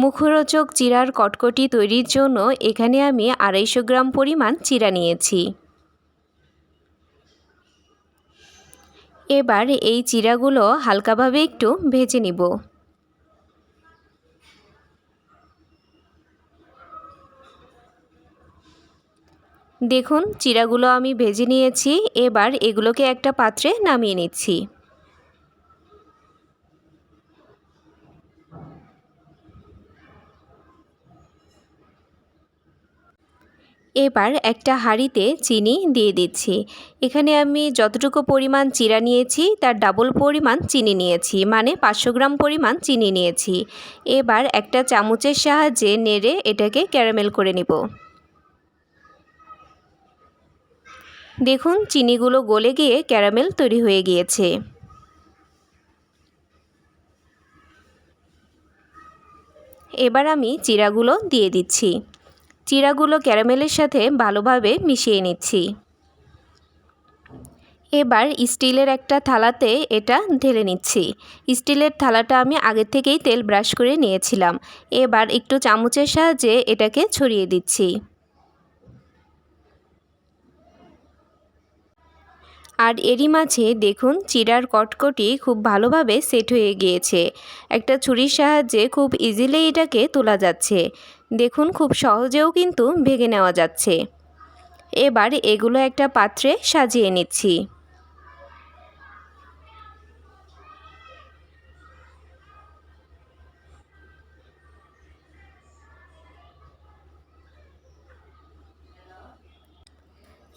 মুখরোচক চিরার কটকটি তৈরির জন্য এখানে আমি আড়াইশো গ্রাম পরিমাণ চিরা নিয়েছি। এবার এই চিরাগুলো হালকাভাবে একটু ভেজে নিব। দেখুন, চিরাগুলো আমি ভেজে নিয়েছি, এবার এগুলোকে একটা পাত্রে নামিয়ে নিচ্ছি। এবার একটা হাঁড়িতে চিনি দিয়ে দিচ্ছি। এখানে আমি যতটুকু পরিমাণ চিরা নিয়েছি, তার ডাবল পরিমাণ চিনি নিয়েছি মানে পাঁচশো গ্রাম পরিমাণ চিনি নিয়েছি। এবার একটা চামচের সাহায্যে নেড়ে এটাকে ক্যারামেল করে নিব। দেখুন, চিনিগুলো গলে গিয়ে ক্যারামেল তৈরি হয়ে গিয়েছে। এবার আমি চিরাগুলো দিয়ে দিচ্ছি। চিরাগুলো ক্যারামেলের সাথে ভালোভাবে মিশিয়ে নিচ্ছি। এবার স্টিলের একটা থালাতে এটা ঢেলে নিচ্ছি। স্টিলের থালাটা আমি আগের থেকেই তেল ব্রাশ করে নিয়েছিলাম। এবার একটু চামচের সাহায্যে এটাকে ছড়িয়ে দিচ্ছি। আর এরই মাঝে দেখুন চিরার কটকটি খুব ভালোভাবে সেট হয়ে গিয়েছে। একটা ছুরির সাহায্যে খুব ইজিলি এটাকে তোলা যাচ্ছে। দেখুন খুব সহজেও কিন্তু ভেঙে নেওয়া যাচ্ছে। এবার এগুলো একটা পাত্রে সাজিয়ে নিচ্ছি।